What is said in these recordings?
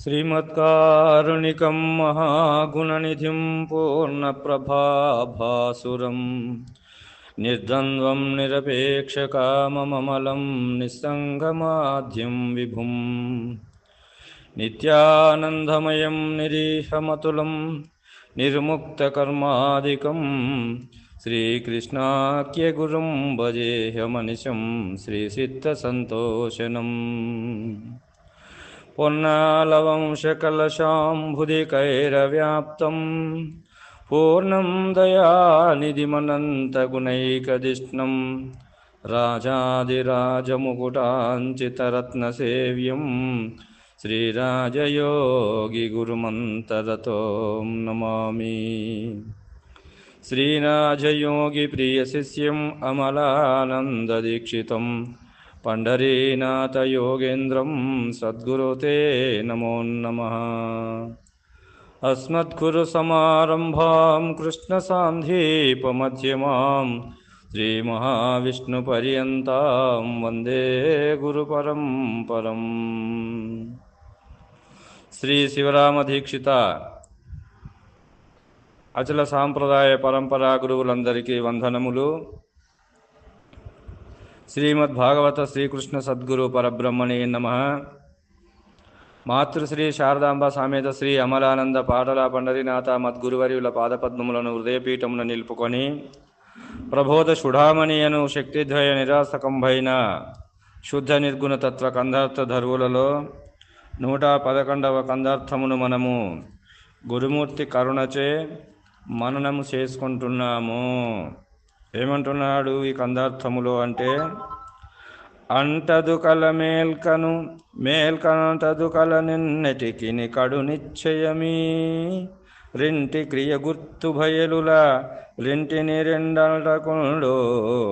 श्रीमत्कारुणिकं महागुणनिधिं पूर्णप्रभाभासुरं निर्द्वन्द्वं निरपेक्षकामममलं निस्सङ्गमाद्यं विभुं नित्यानन्दमयं निरीहमतुलं निर्मुक्तकर्मादिकं श्रीकृष्णाख्यगुरुं भजेऽहमनिशं श्रीसिद्धसन्तोषनम् பொன்னாலவம்சகலசாம்புதிகைரவியாப்தம் பூர்ணம் தயாநிதிமனந்தகுணைகதிஷ்ணம் राजाधिराजमुकुटाञ्चितरत्नसेव्यं। श्रीराजयोगिगुरुमन्तरतों नमामि। श्रीराजयोगिप्रियशिष्यम् अमलानन्ददीक्षितम्। పండరీనాథయోగేంద్రం సద్గురు తే నమో నమ. అస్మద్గురుసమారంభాం కృష్ణసాంధీపమధ్యమాం శ్రీమహావిష్ణుపర్యంతాం వందే గురుపరంపరం శ్రీ శివరామదీక్షిత అచల సాంప్రదాయ పరంపరా గురువులందరికీ వందనములు. శ్రీమద్భాగవత శ్రీకృష్ణ సద్గురు పరబ్రహ్మణే నమ. మాతృశ్రీ శారదాంబ సామేత శ్రీ అమలానంద పాటల పండరినాథ మద్గురువర్యుల పాదపద్మములను హృదయపీఠమున నిలుపుకొని ప్రబోధ శుడామణియను శక్తిద్వయ నిరాసకంభైన శుద్ధ నిర్గుణ తత్వ కందార్థ ధరువులలో నూట పదకొండవ కందార్థమును మనము గురుమూర్తి కరుణచే మననము చేసుకుంటున్నాము. ఏమంటున్నాడు ఈ కందార్థములో అంటే అంటదు కల మేల్కను మేల్కనంటదు కల నిన్నటికి కడు నిశ్చయమీ. రెంటి క్రియ గుర్తు భయలుల రెంటిని రెండటకుండో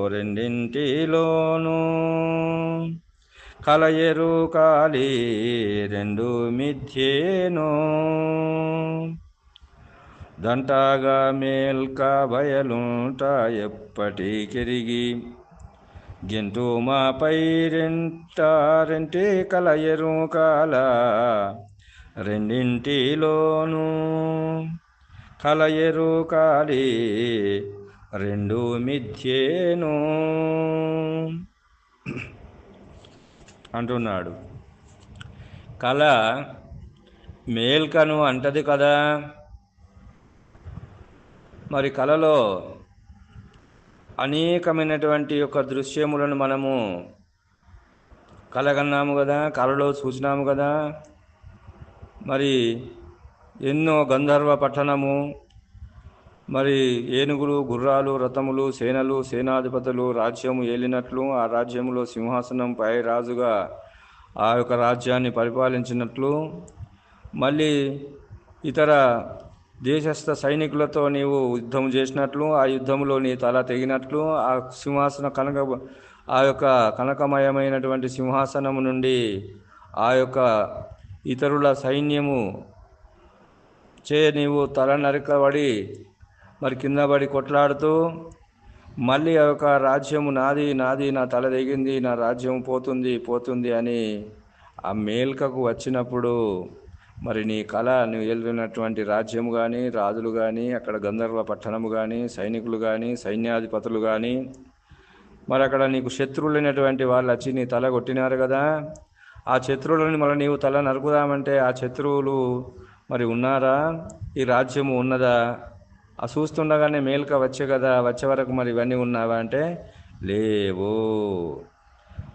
రెండింటిలోనూ. కలయరు కాలి రెండు మిథ్యేనో. దంటాగా మేల్క బయలుంట ఎప్పటికెరిగి గింటు మాపై పైరెంటారెంటి కలయరు కాల రెండింటిలోనూ కలయరు కాలి రెండు మిథ్యేను. అంటున్నాడు. కళ మేల్కను అంటది కదా. మరి కళలో అనేకమైనటువంటి యొక్క దృశ్యములను మనము కలగన్నాము కదా కళలో చూసినాము కదా. మరి ఎన్నో గంధర్వ పట్టణము మరి ఏనుగులు గుర్రాలు రథములు సేనలు సేనాధిపతులు రాజ్యము ఏలినట్లు ఆ రాజ్యములో సింహాసనంపై రాజుగా ఆ యొక్క రాజ్యాన్ని పరిపాలించినట్లు మళ్ళీ ఇతర దేశస్థ సైనికులతో నీవు యుద్ధం చేసినట్లు ఆ యుద్ధంలో నీ తల తెగినట్లు ఆ సింహాసన కనక ఆ యొక్క కనకమయమైనటువంటి సింహాసనము నుండి ఆ యొక్క ఇతరుల సైన్యము చే నీవు తల నరకబడి మరి కింద పడి కొట్లాడుతూ మళ్ళీ ఆ యొక్క రాజ్యము నాది నాది నా తల తెగింది నా రాజ్యం పోతుంది పోతుంది అని ఆ మేల్కకు వచ్చినప్పుడు మరి నీ కళ నువ్వు వెళ్ళినటువంటి రాజ్యము కానీ రాజులు కానీ అక్కడ గంధర్వ పట్టణము కానీ సైనికులు కానీ సైన్యాధిపతులు కానీ మరి అక్కడ నీకు శత్రువులైనటువంటి వాళ్ళు వచ్చి నీ తల కొట్టినారు కదా. ఆ శత్రువులని మళ్ళీ నీవు తల నరుకుదామంటే ఆ శత్రువులు మరి ఉన్నారా? ఈ రాజ్యము ఉన్నదా? ఆ చూస్తుండగానే మేల్క వచ్చే కదా వచ్చే వరకు మరి ఇవన్నీ ఉన్నావా అంటే లేవు.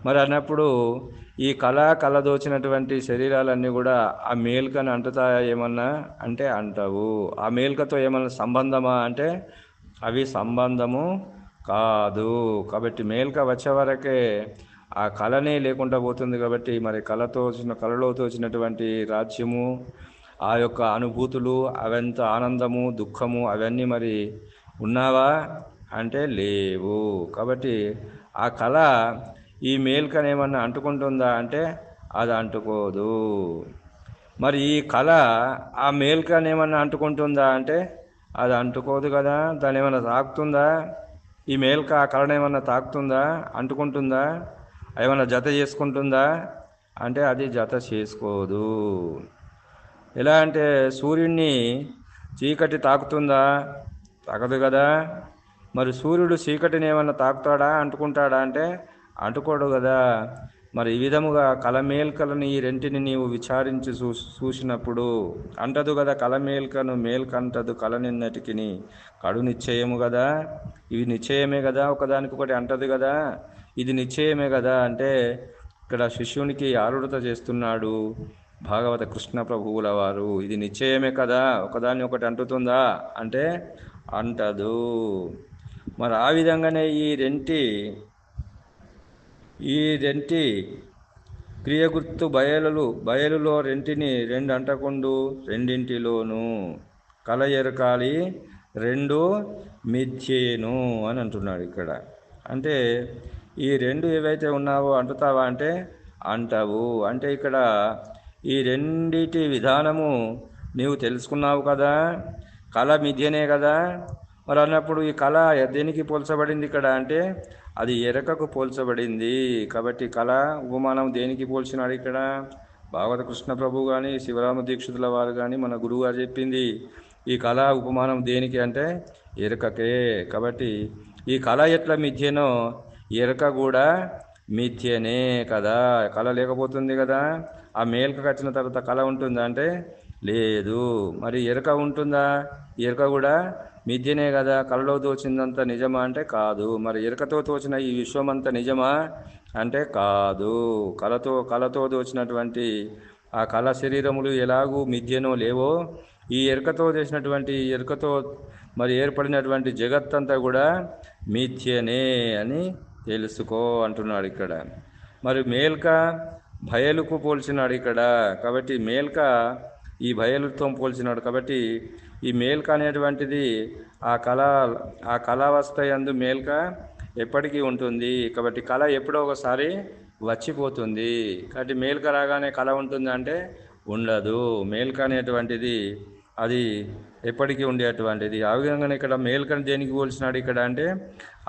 మరి అన్నప్పుడు ఈ కళ కలదోచినటువంటి శరీరాలన్నీ కూడా ఆ మేల్కను అంటుతాయా ఏమన్నా అంటే అంటావు. ఆ మేల్కతో ఏమన్నా సంబంధమా అంటే అవి సంబంధము కాదు. కాబట్టి మేల్క వచ్చే వరకే ఆ కళనే లేకుండా పోతుంది కాబట్టి మరి కళతో వచ్చిన కళలో తోచినటువంటి రాజ్యము ఆ యొక్క అనుభూతులు అవంత ఆనందము దుఃఖము అవన్నీ మరి ఉన్నావా అంటే లేవు. కాబట్టి ఆ కళ ఈ మేల్కను ఏమన్నా అంటుకుంటుందా అంటే అది అంటుకోదు. మరి ఈ కళ ఆ మేల్కను ఏమన్నా అంటుకుంటుందా అంటే అది అంటుకోదు కదా. దాని ఏమన్నా తాకుతుందా? ఈ మేల్క ఆ కళను ఏమన్నా తాకుతుందా? అంటుకుంటుందా? ఏమన్నా జత చేసుకుంటుందా? అంటే అది జత చేసుకోదు. ఎలా అంటే సూర్యుడిని చీకటి తాకుతుందా? తాకదు కదా. మరి సూర్యుడు చీకటిని ఏమన్నా తాకుతాడా అంటుకుంటాడా అంటే అంటుకోడు కదా మరి ఈ విధముగా కలమేల్కలను ఈ రెంటిని నీవు విచారించి చూ చూసినప్పుడు అంటదు కదా కలమేల్కను మేల్కంటదు కల నిన్నటికి కడు నిశ్చయము కదా ఇవి నిశ్చయమే కదా ఒకదానికొకటి అంటదు కదా ఇది నిశ్చయమే కదా అంటే ఇక్కడ శిష్యునికి ఆరుడత చేస్తున్నాడు భాగవత కృష్ణ ప్రభువుల వారు. ఇది నిశ్చయమే కదా ఒకదాన్ని ఒకటి అంటుతుందా అంటే అంటదు. మరి ఆ విధంగానే ఈ రెంటి ఈ రెంటి క్రియగుర్తు బయలులు బయలులో రెంటిని రెండు అంటకుండు రెండింటిలోను కల ఎరకాలి రెండు మిథ్యేను అని అంటున్నాడు ఇక్కడ. అంటే ఈ రెండు ఏవైతే ఉన్నావో అంటుతావా అంటే అంటావు. అంటే ఇక్కడ ఈ రెండిటి విధానము నీవు తెలుసుకున్నావు కదా కళ మిథ్యనే కదా మరి అన్నప్పుడు ఈ కళ దేనికి పోల్చబడింది ఇక్కడ అంటే అది ఎరకకు పోల్చబడింది. కాబట్టి కళ ఉపమానం దేనికి పోల్చినాడు ఇక్కడ? భాగవత కృష్ణ ప్రభు కానీ శివరామ దీక్షితుల వారు కానీ మన గురువు గారు చెప్పింది ఈ కళ ఉపమానం దేనికి అంటే ఎరకకే. కాబట్టి ఈ కళ ఎట్లా మిథ్యనో ఎరక కూడా మిథ్యనే కదా. కళ లేకపోతుంది కదా. ఆ మేల్క కట్టిన తర్వాత కళ ఉంటుందా అంటే లేదు. మరి ఎరక ఉంటుందా? ఎరక కూడా మిథ్యనే కదా? కలలో తోచిందంతా నిజమా అంటే కాదు. మరి ఎరకతో తోచిన ఈ విశ్వం అంతా నిజమా అంటే కాదు. కళతో కళతో దోచినటువంటి ఆ కళ శరీరములు ఎలాగూ మిథ్యనో లేవో ఈ ఎరుకతో చేసినటువంటి ఎరుకతో మరి ఏర్పడినటువంటి జగత్తంతా కూడా మిథ్యనే అని తెలుసుకో అంటున్నాడు ఇక్కడ. మరి మేల్క భయలుకు పోల్చినాడు ఇక్కడ. కాబట్టి మేల్క ఈ భయలుతో పోల్చినాడు. కాబట్టి ఈ మేల్క అనేటువంటిది ఆ కళ ఆ కళావస్థ ఎందు మేల్క ఎప్పటికీ ఉంటుంది. కాబట్టి కళ ఎప్పుడో ఒకసారి వచ్చిపోతుంది. కాబట్టి మేల్క రాగానే కళ ఉంటుందంటే ఉండదు. మేల్క అనేటువంటిది అది ఎప్పటికీ ఉండేటువంటిది. ఆ విధంగానే ఇక్కడ మేల్కని దేనికి పోల్చినాడు ఇక్కడ అంటే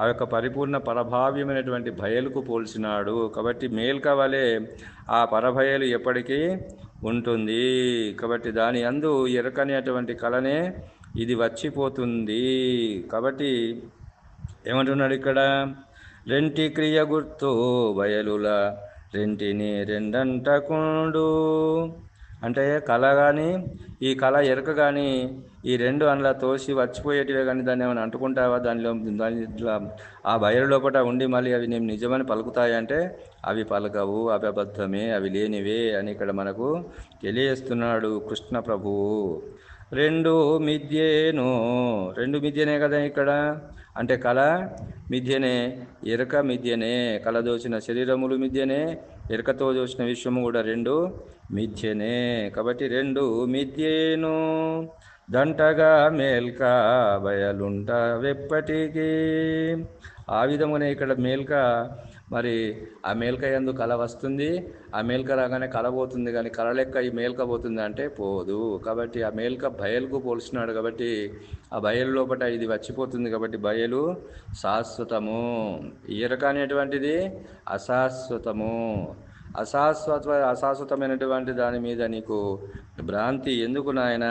ఆ యొక్క పరిపూర్ణ పరభావ్యమైనటువంటి భయలకు పోల్చినాడు. కాబట్టి మేల్క వలె ఆ పరభయలు ఎప్పటికీ ఉంటుంది. కాబట్టి దాని అందు ఎరకనేటువంటి కళనే ఇది వచ్చిపోతుంది. కాబట్టి ఏమంటున్నాడు ఇక్కడ? రెంటి క్రియ గుర్తు బయలుల రెంటిని రెండంటకుండు అంటే కళ కానీ ఈ కళ ఎరక కానీ ఈ రెండు అందులో తోసి వచ్చిపోయేటివే కానీ దాన్ని ఏమైనా అంటుకుంటావా? దానిలో దాని ఇట్లా ఆ బయలు లోపల ఉండి మళ్ళీ అవి నేను నిజమని పలుకుతాయంటే అవి పలకవు అవి అబద్ధమే అవి లేనివే అని ఇక్కడ మనకు తెలియజేస్తున్నాడు కృష్ణ ప్రభువు. రెండు మిద్యేను రెండు మిద్యనే కదా ఇక్కడ? అంటే కళ మిథ్యనే ఎరక మిథ్యనే కళ దోచిన శరీరములు మిథ్యనే ఎరకతో దోచిన విషయము కూడా రెండు మిథ్యనే. కాబట్టి రెండు మిథ్యేను దంటగా మేల్క బయలుంట వెప్పటికీ. ఆ విధమునే ఇక్కడ మేల్క మరి ఆ మేల్క ఎందు కళ వస్తుంది. ఆ మేల్క రాగానే కళ పోతుంది కానీ కళ లెక్క ఈ మేల్క పోతుంది అంటే పోదు. కాబట్టి ఆ మేల్క బయలుకు పోల్చినాడు కాబట్టి ఆ బయలు లోపల ఇది వచ్చిపోతుంది కాబట్టి బయలు శాశ్వతము. ఈరక అనేటువంటిది అశాశ్వతము. అశాశ్వత అశాశ్వతమైనటువంటి దాని మీద నీకు భ్రాంతి ఎందుకు నాయన?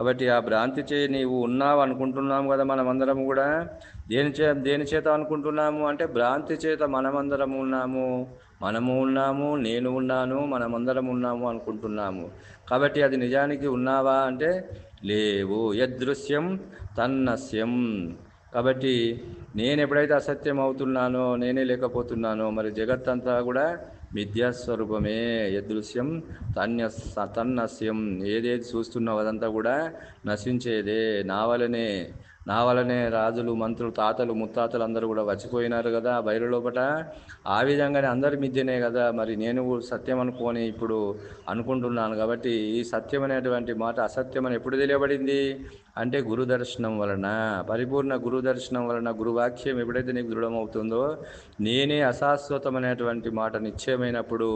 కాబట్టి ఆ భ్రాంతి చే నీవు ఉన్నావు అనుకుంటున్నాము కదా మనమందరం కూడా. దేని చే దేని చేత అనుకుంటున్నాము అంటే భ్రాంతి చేత మనమందరం ఉన్నాము. మనము ఉన్నాము నేను ఉన్నాను మనమందరం ఉన్నాము అనుకుంటున్నాము. కాబట్టి అది నిజానికి ఉన్నావా అంటే లేవు. యదృశ్యం తన్నస్యం. కాబట్టి నేను ఎప్పుడైతే అసత్యం అవుతున్నానో నేనే లేకపోతున్నానో మరి జగత్తంతా కూడా మిథ్యాస్వరూపమే యదృశ్యం తన్య తన్నస్యం. ఏదేది చూస్తున్నావు అదంతా కూడా నశించేదే. నా వలనే నా వలనే రాజులు మంత్రులు తాతలు ముత్తాతలు అందరూ కూడా వచ్చిపోయినారు కదా బయలు లోపట. ఆ విధంగానే అందరి మిద్యనే కదా మరి నేను సత్యం అనుకొని ఇప్పుడు అనుకుంటున్నాను కాబట్టి ఈ సత్యం అనేటువంటి మాట అసత్యం అని ఎప్పుడు తెలియబడింది? అంటే గురు దర్శనం వలన పరిపూర్ణ గురు దర్శనం వలన గురువాక్యం ఎప్పుడైతే నీకు దృఢమవుతుందో నేనే అశాశ్వతమైనటువంటి మాట నిశ్చయమైనప్పుడు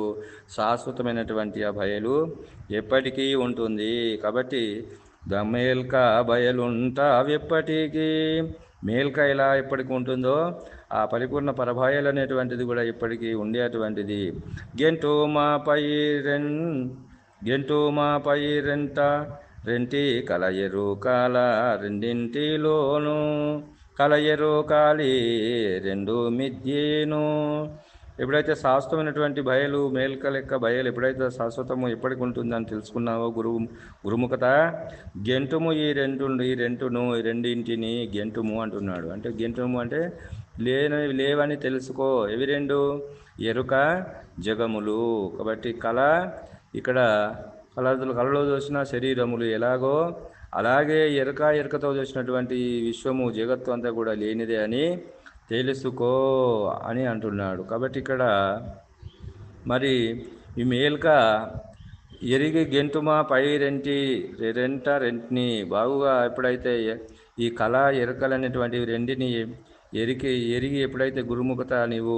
శాశ్వతమైనటువంటి ఆ భయలు ఎప్పటికీ ఉంటుంది. కాబట్టి దమేల్క బయలుంట ఎప్పటికీ మేల్క ఎలా ఎప్పటికి ఉంటుందో ఆ పరిపూర్ణ పరభాయలు అనేటువంటిది కూడా ఇప్పటికీ ఉండేటువంటిది. గెంటు మా రెన్ గెంటు మా రెంట రెంటి కలయరు కాల రెండింటిలోను కలయరు కాలి రెండు మిద్యేను. ఎప్పుడైతే శాశ్వతమైనటువంటి భయలు మేల్కల లెక్క భయలు ఎప్పుడైతే శాశ్వతము ఎప్పటికి ఉంటుందని తెలుసుకున్నావో గురువు గురుముఖత? గెంటుము ఈ రెండు ఈ రెంటును ఈ రెండింటిని గెంటుము అంటున్నాడు. అంటే గెంటుము అంటే లేని లేవని తెలుసుకో. ఇవి రెండు? ఎరుక జగములు. కాబట్టి కళ ఇక్కడ కళలు కళలో చూసిన శరీరములు ఎలాగో అలాగే ఎరుక ఎరుకతో చూసినటువంటి విశ్వము జగత్తు అంతా కూడా లేనిదే అని తెలుసుకో అని అంటున్నాడు. కాబట్టి ఇక్కడ మరి ఈ మేల్క ఎరిగి గెంతుమా పై రెంటి రెంట రెంటిని బాగుగా ఎప్పుడైతే ఈ కళ ఎరకలు అనేటువంటి రెండిని ఎరికి ఎరిగి ఎప్పుడైతే గురుముఖత నీవు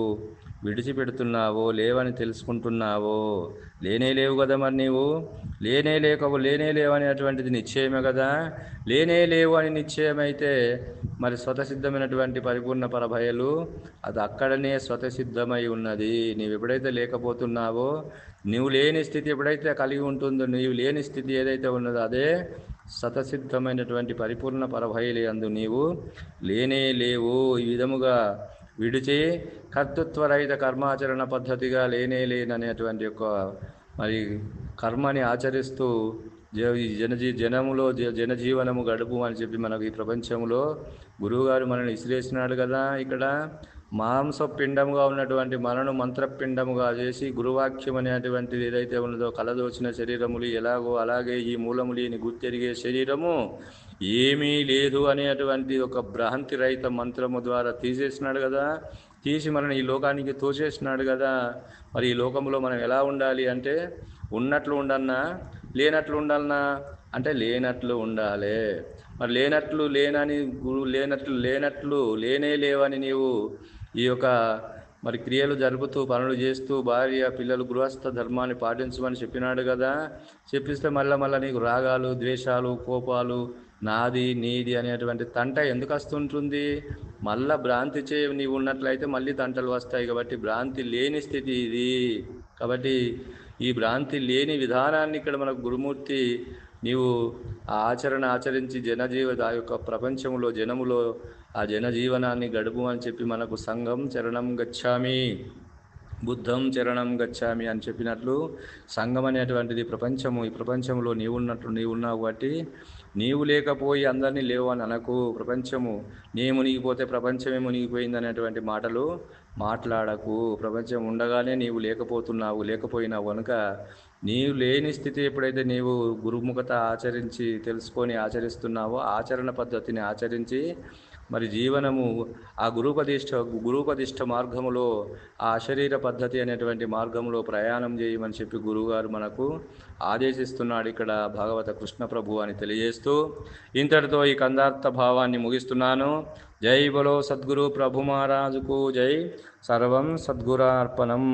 విడిచిపెడుతున్నావో లేవని తెలుసుకుంటున్నావో లేనే లేవు కదా మరి నీవు? లేనే లేక లేనే లేవు అనేటువంటిది నిశ్చయమే కదా? లేనే లేవు అని నిశ్చయమైతే మరి స్వతసిద్ధమైనటువంటి పరిపూర్ణ పరభయలు అది అక్కడనే స్వతసిద్ధమై ఉన్నది. నీవు ఎప్పుడైతే లేకపోతున్నావో నీవు లేని స్థితి ఎప్పుడైతే కలిగి ఉంటుందో నీవు లేని స్థితి ఏదైతే ఉన్నదో అదే స్వతసిద్ధమైనటువంటి పరిపూర్ణ పరభయలే అందు నీవు లేనే లేవు. ఈ విధముగా విడిచి కర్తృత్వరహిత కర్మాచరణ పద్ధతిగా లేనే లేననేటువంటి యొక్క మరి కర్మని ఆచరిస్తూ జ- ఈ జనజీ జనములో జ- జనజీవనము గడుపు అని చెప్పి మనకు ఈ ప్రపంచంలో గురువుగారు మనల్ని విసిరేసినాడు కదా ఇక్కడ. మాంస పిండముగా ఉన్నటువంటి మనను మంత్రపిండముగా చేసి గురువాక్యం అనేటువంటిది ఏదైతే ఉన్నదో కలదోచిన శరీరములు ఎలాగో అలాగే ఈ మూలములిని గుర్తెరిగే శరీరము ఏమీ లేదు అనేటువంటి ఒక భ్రాంతి రహిత మంత్రము ద్వారా తీసేసినాడు కదా. తీసి మనని ఈ లోకానికి తోచేసినాడు కదా. మరి ఈ లోకంలో మనం ఎలా ఉండాలి అంటే ఉన్నట్లు ఉండన్నా లేనట్లు ఉండాలన్నా అంటే లేనట్లు ఉండాలి. మరి లేనట్లు లేనని గురు లేనట్లు లేనట్లు లేనే లేవని నీవు ఈ యొక్క మరి క్రియలు జరుపుతూ పనులు చేస్తూ భార్య పిల్లలు గృహస్థ ధర్మాన్ని పాటించమని చెప్పినాడు కదా. చెప్పిస్తే మళ్ళీ మళ్ళీ నీకు రాగాలు ద్వేషాలు కోపాలు నాది నీది అనేటువంటి తంట ఎందుకు వస్తుంటుంది? మళ్ళా భ్రాంతి చే నీవు ఉన్నట్లయితే మళ్ళీ తంటలు వస్తాయి కాబట్టి భ్రాంతి లేని స్థితి ఇది. కాబట్టి ఈ భ్రాంతి లేని విధానాన్ని ఇక్కడ మనకు గురుమూర్తి నీవు ఆ ఆచరణ ఆచరించి జనజీవ ఆ యొక్క ప్రపంచంలో జనములో ఆ జనజీవనాన్ని గడుపు అని చెప్పి మనకు సంఘం చరణం గచ్చామి బుద్ధం చరణం గచ్చామి అని చెప్పినట్లు సంఘం అనేటువంటిది ప్రపంచము. ఈ ప్రపంచంలో నీవున్నట్లు నీవున్నావు కాబట్టి నీవు లేకపోయి అందరినీ లేవు అని అనకు. ప్రపంచము నీ మునిగిపోతే ప్రపంచమే మునిగిపోయింది అనేటువంటి మాటలు మాట్లాడకు. ప్రపంచం ఉండగానే నీవు లేకపోతున్నావు లేకపోయినావు కనుక నీవు లేని స్థితి ఎప్పుడైతే నీవు గురుముఖత ఆచరించి తెలుసుకొని ఆచరిస్తున్నావో ఆచరణ పద్ధతిని ఆచరించి మరి జీవనము ఆ గురుపదిష్ట గురుపదిష్ట మార్గములో ఆ శరీర పద్ధతి అనేటువంటి మార్గంలో ప్రయాణం చేయమని చెప్పి గురువుగారు మనకు ఆదేశిస్తున్నాడు ఇక్కడ భాగవత కృష్ణ ప్రభు అని తెలియజేస్తూ ఇంతటితో ఈ కందార్థ భావాన్ని ముగిస్తున్నాను. జై బలో సద్గురు ప్రభు మహారాజుకు జై. సర్వం సద్గురార్పణం.